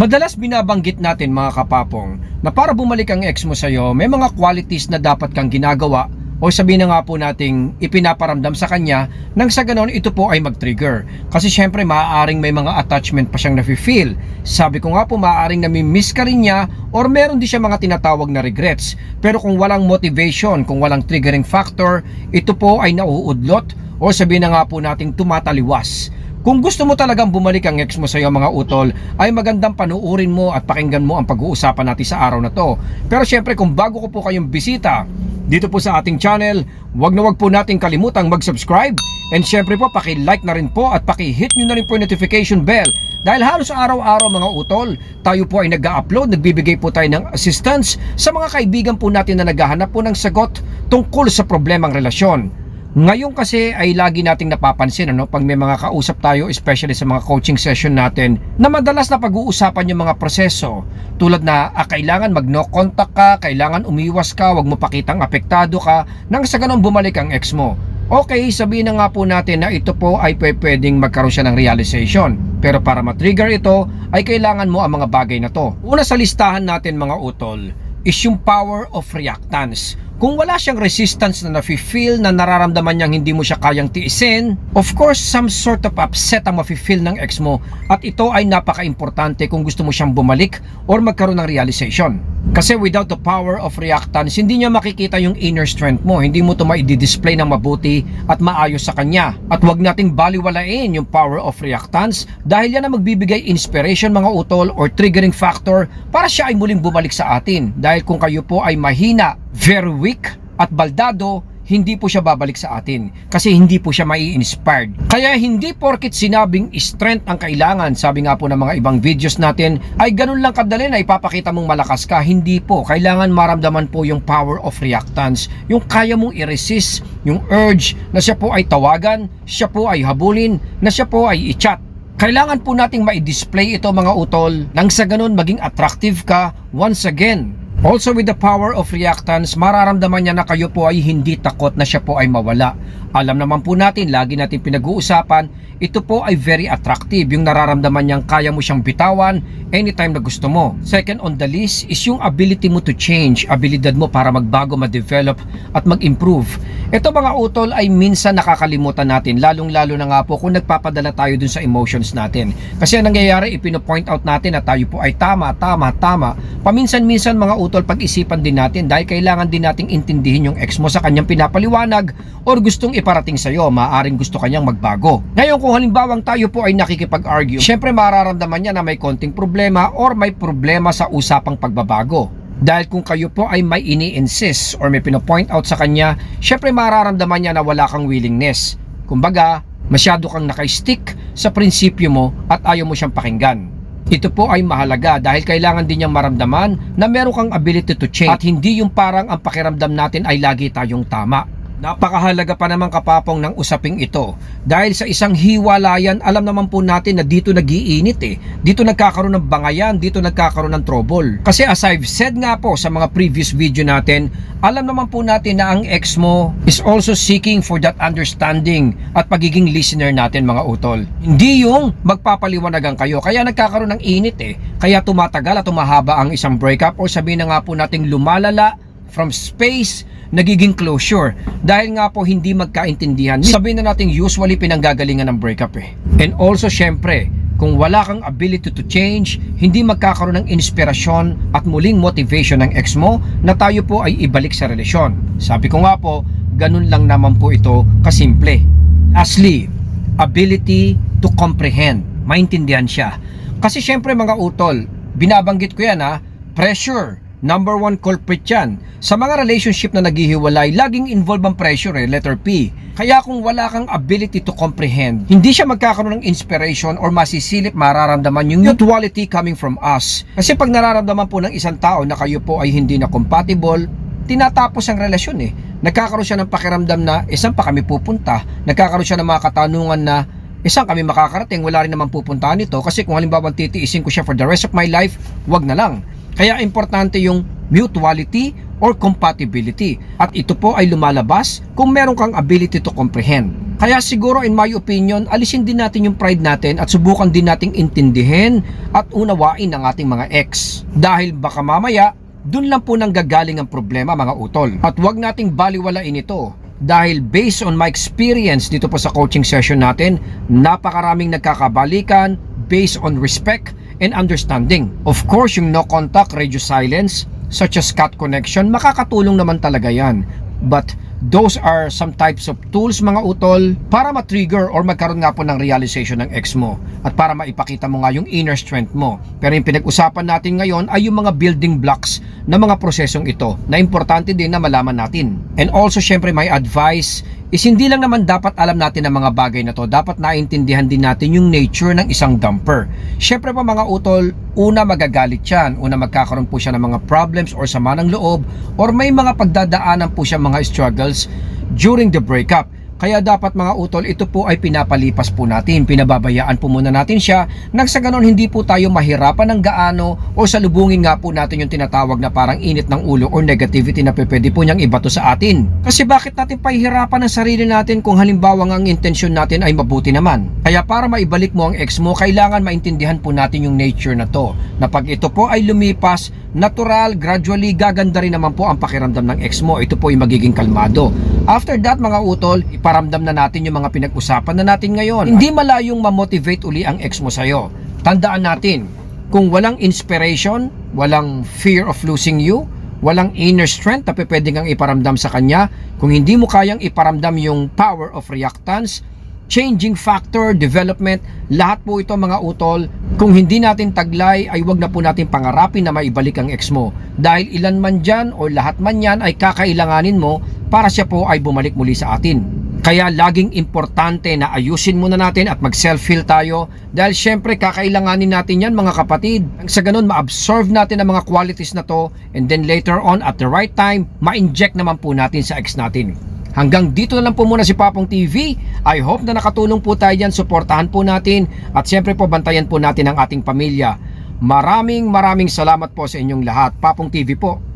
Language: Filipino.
Madalas binabanggit natin mga kapapong na para bumalik ang ex mo sa'yo, may mga qualities na dapat kang ginagawa o sabihin na nga po nating ipinaparamdam sa kanya nang sa ganon ito po ay mag-trigger. Kasi syempre maaaring may mga attachment pa siyang nafe-feel. Sabi ko nga po maaaring nami-miss ka rin niya or meron di siya mga tinatawag na regrets. Pero kung walang motivation, kung walang triggering factor, ito po ay nauudlot o sabihin na nga po nating tumataliwas. Kung gusto mo talagang bumalik ang ex mo sa iyo mga utol, ay magandang panuurin mo at pakinggan mo ang pag-uusapan natin sa araw na to. Pero syempre kung bago ko po kayong bisita dito po sa ating channel, wag na wag po nating kalimutang mag-subscribe and syempre po paki-like na rin po at paki-hit nyo na rin po yung notification bell dahil halos araw-araw mga utol, tayo po ay nag-upload, nagbibigay po tayo ng assistance sa mga kaibigan po natin na naghahanap po ng sagot tungkol sa problemang relasyon. Ngayon kasi ay lagi nating napapansin ano, pag may mga kausap tayo, especially sa mga coaching session natin, na madalas na pag-uusapan yung mga proseso. Tulad na ah, kailangan mag no contact ka, kailangan umiwas ka, wag mo pakitang apektado ka, nang sa ganun bumalik ang ex mo. Okay, sabihin na nga po natin na ito po ay pwe- pwedeng magkaroon siya ng realization. Pero para ma-trigger ito, ay kailangan mo ang mga bagay na to. Una sa listahan natin mga utol, is yung power of reactance. Kung wala siyang resistance na nafe-feel na nararamdaman niyang hindi mo siya kayang tiisin, of course, some sort of upset ang mafe-feel ng ex mo at ito ay napaka-importante kung gusto mo siyang bumalik or magkaroon ng realization. Kasi without the power of reactance, hindi niya makikita yung inner strength mo. Hindi mo ito ma-display ng mabuti at maayos sa kanya. At wag nating baliwalain yung power of reactance dahil yan ang magbibigay inspiration mga utol or triggering factor para siya ay muling bumalik sa atin. Dahil kung kayo po ay mahina, very weak at baldado, hindi po siya babalik sa atin kasi hindi po siya mai-inspired. Kaya hindi porkit sinabing strength ang kailangan, sabi nga po ng mga ibang videos natin, ay ganun lang kadali na ipapakita mong malakas ka. Hindi po. Kailangan maramdaman po yung power of reactance, yung kaya mong i-resist, yung urge na siya po ay tawagan, siya po ay habulin, na siya po ay i-chat. Kailangan po nating ma-display ito mga utol nang sa ganun maging attractive ka once again. Also with the power of reactance, mararamdaman niya na kayo po ay hindi takot na siya po ay mawala. Alam naman po natin, lagi natin pinag-uusapan, ito po ay very attractive. Yung nararamdaman niyang kaya mo siyang bitawan anytime na gusto mo. Second on the list is yung ability mo to change, abilidad mo para magbago, ma-develop at mag-improve. Ito mga utol ay minsan nakakalimutan natin, lalong-lalo na nga po kung nagpapadala tayo dun sa emotions natin. Kasi ang nangyayari, ipino-point out natin na tayo po ay tama, tama, tama. Paminsan-minsan mga utol, pag-isipan din natin dahil kailangan din nating intindihin yung ex mo sa kanyang pinapaliwanag or gustong iparating sa'yo, maaaring gusto kanyang magbago. Ngayon kung halimbawang tayo po ay nakikipag-argue, syempre mararamdaman niya na may konting problema or may problema sa usapang pagbabago. Dahil kung kayo po ay may ini-insist or may pino-point out sa kanya, syempre mararamdaman niya na wala kang willingness. Kumbaga, masyado kang naka-stick sa prinsipyo mo at ayaw mo siyang pakinggan. Ito po ay mahalaga dahil kailangan din niyang maramdaman na meron kang ability to change at hindi yung parang ang pakiramdam natin ay lagi tayong tama. Napakahalaga pa naman kapapong ng usaping ito dahil sa isang hiwalayan alam naman po natin na dito nagiinit eh. Dito nagkakaroon ng bangayan, dito nagkakaroon ng trouble. Kasi as I've said nga po sa mga previous video natin, alam naman po natin na ang ex mo is also seeking for that understanding at pagiging listener natin mga utol. Hindi yung magpapaliwanagan kayo kaya nagkakaroon ng init eh. Kaya tumatagal at tumahaba ang isang breakup o sabihin na nga po nating lumalala from space nagiging closure dahil nga po hindi magkaintindihan. Sabihin na natin usually pinanggagalingan ng breakup eh. And also syempre, kung wala kang ability to change, hindi magkakaroon ng inspirasyon at muling motivation ng ex mo na tayo po ay ibalik sa relasyon. Sabi ko nga po, ganun lang naman po ito kasimple. Lastly, ability to comprehend. Maintindihan siya. Kasi syempre mga utol, binabanggit ko yan ha, pressure, number one culprit yan. Sa mga relationship na naghihiwalay, laging involved ang pressure eh, letter P. Kaya kung wala kang ability to comprehend, hindi siya magkakaroon ng inspiration or masisilip mararamdaman yung mutuality coming from us. Kasi pag nararamdaman po ng isang tao na kayo po ay hindi na compatible, tinatapos ang relasyon eh. Nagkakaroon siya ng pakiramdam na isang pa kami pupunta. Nagkakaroon siya ng mga katanungan na isang kami makakarating, wala rin naman pupuntahan nito kasi kung halimbawa titiisin ko siya for the rest of my life, wag na lang. Kaya importante yung mutuality or compatibility. At ito po ay lumalabas kung meron kang ability to comprehend. Kaya siguro in my opinion, alisin din natin yung pride natin at subukan din nating intindihin at unawain ang ating mga ex. Dahil baka mamaya, dun lang po nang gagaling ang problema mga utol. At wag nating baliwalain ito dahil based on my experience dito po sa coaching session natin, napakaraming nagkakabalikan based on respect and understanding. Of course, yung no contact radio silence such as cut connection, makakatulong naman talaga yan. But those are some types of tools mga utol para ma-trigger or magkaroon nga po ng realization ng ex mo at para maipakita mo nga yung inner strength mo. Pero yung pinag-usapan natin ngayon ay yung mga building blocks ng mga prosesong ito na importante din na malaman natin. And also syempre my advice is hindi lang naman dapat alam natin ang mga bagay na to, dapat naintindihan din natin yung nature ng isang dumper. Syempre pa mga utol, una magagalit yan, una magkakaroon po siya ng mga problems or sama ng loob or may mga pagdadaanan po siya mga struggles during the breakup. Kaya dapat mga utol, ito po ay pinapalipas po natin, pinababayaan po muna natin siya nang sa ganon hindi po tayo mahirapan ng gaano o salubungin nga po natin yung tinatawag na parang init ng ulo or negativity na pwede po niyang ibato sa atin. Kasi bakit natin pahihirapan ang sarili natin kung halimbawa ang intensyon natin ay mabuti naman? Kaya para maibalik mo ang ex mo, kailangan maintindihan po natin yung nature na to. Na pag ito po ay lumipas, natural, gradually, gaganda rin naman po ang pakiramdam ng ex mo. Ito po ay magiging kalmado. After that mga utol, iparamdam na natin yung mga pinag-usapan na natin ngayon. Hindi malayong ma-motivate uli ang ex mo sa'yo. Tandaan natin, kung walang inspiration, walang fear of losing you, walang inner strength na pwede kang iparamdam sa kanya, kung hindi mo kayang iparamdam yung power of reactance, changing factor, development, lahat po ito mga utol. Kung hindi natin taglay, ay wag na po natin pangarapin na maibalik ang ex mo. Dahil ilan man dyan o lahat man yan ay kakailanganin mo para siya po ay bumalik muli sa atin. Kaya laging importante na ayusin muna natin at mag-self-heal tayo dahil syempre kakailanganin natin yan mga kapatid. Sa ganun ma-absorb natin ang mga qualities na to and then later on at the right time, ma-inject naman po natin sa ex natin. Hanggang dito na lang po muna si Papong TV. I hope na nakatulong po tayo dyan. Suportahan po natin at syempre po bantayan po natin ang ating pamilya. Maraming maraming salamat po sa inyong lahat. Papong TV po.